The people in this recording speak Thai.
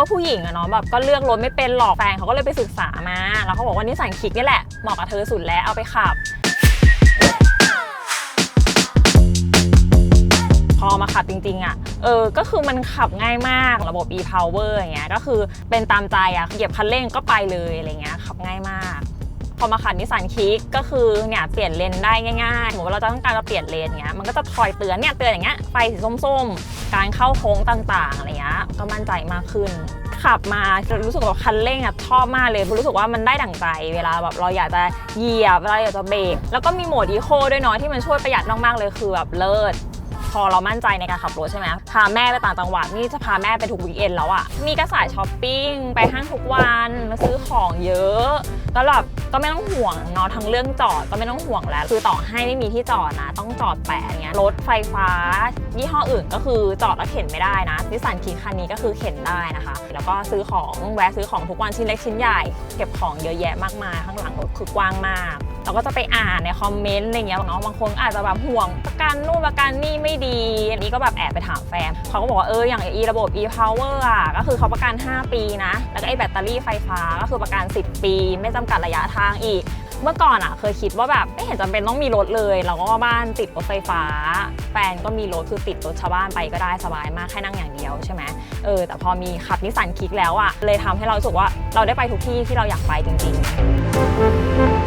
ก็ผู้หญิงอะเนาะแบบก็เลือกรถไม่เป็นหรอกแฟนเขาก็เลยไปศึกษามา แล้วเขาบอกว่านิสสันคิกนี่แหละเหมาะกับเธอสุดแล้วเอาไปขับพอมาขับจริงๆอะ เออ ก็คือมันขับง่ายมากระบบ e-power อย่างเงี้ย ก็คือเป็นตามใจอะ เหยียบคันเร่งก็ไปเลยอะไรเงี้ย ขับง่ายมาก พอมาขับนิสสันคิกก็คือเนี่ยเปลี่ยนเลนได้ง่ายๆสมมติว่าเราจะต้องการจะเปลี่ยนเลนเงี้ยมันก็จะคอยเตือนเนี่ยเตือนอย่างเงี้ยไฟสีส้มๆ การเข้าโค้งต่างๆอะไรเงี้ยก็มั่นใจมากขึ้น ขับมารู้สึกว่าคันเร่งอะชอบมากเลยรู้สึกว่ามันได้ดั่งใจ เวลาแบบเราอยากจะเหยียบเวลาอยากจะเบรกแล้วก็มีโหมดอีโคด้วยเนาะที่มันช่วยประหยัดมากๆเลยคือแบบเลิศ อเรามั่นใจในการขับรถใช่ไหมพาแม่ไปต่างจังหวัดนี่จะพาแม่ไปทุกวีคเอนด์แล้วอะมีกระสายช้อปปิ้งไปห้างทุกวันมาซื้อของเยอะแล้วแบบก็ไม่ต้องห่วงเนาะทั้งเรื่องจอดก็ไม่ต้องห่วงแล้ว คือต่อให้ไม่มีที่จอดนะต้องจอดแปะอย่างเงี้ยรถไฟฟ้า ยี่ห้ออื่นก็คือจอดแล้วเข็นไม่ได้นะนิสสันคีคันนี้ก็คือเข็นได้นะคะ แล้วก็ซื้อของแวะซื้อของทุกวันชิ้นเล็กชิ้นใหญ่ เก็บของเยอะแยะมากมายข้างหลังรถคือกว้างมาก เราก็จะไปอ่านในคอมเมนต์อะไรเงี้ยเนาะบางคนอาจจะแบบห่วงประกันนู่นประกันนี่ไม่ดีอันนี้ก็แบบแอบไปถามแฟนเขาก็บอกว่าเอออย่างอีระบบ e-power อะก็คือเขาประกัน 5 ปีนะ แล้วก็ไอ้แบตเตอรี่ไฟฟ้าก็คือประกัน 10 ปี ไม่จำกัดระยะทางอีกเมื่อก่อนอะเคยคิดว่าแบบไม่เห็นจำเป็นต้องมีรถเลยเราก็บ้านติดรถไฟฟ้า แฟนก็มีรถคือติดรถชาวบ้านไปก็ได้สบายมากแค่นั่งอย่างเดียวใช่ไหมเออแต่พอมีขับนิสสันคิกแล้วอะเลยทำให้เราสึกว่าเราได้ไปทุกที่ที่เราอยากไปจริง ๆ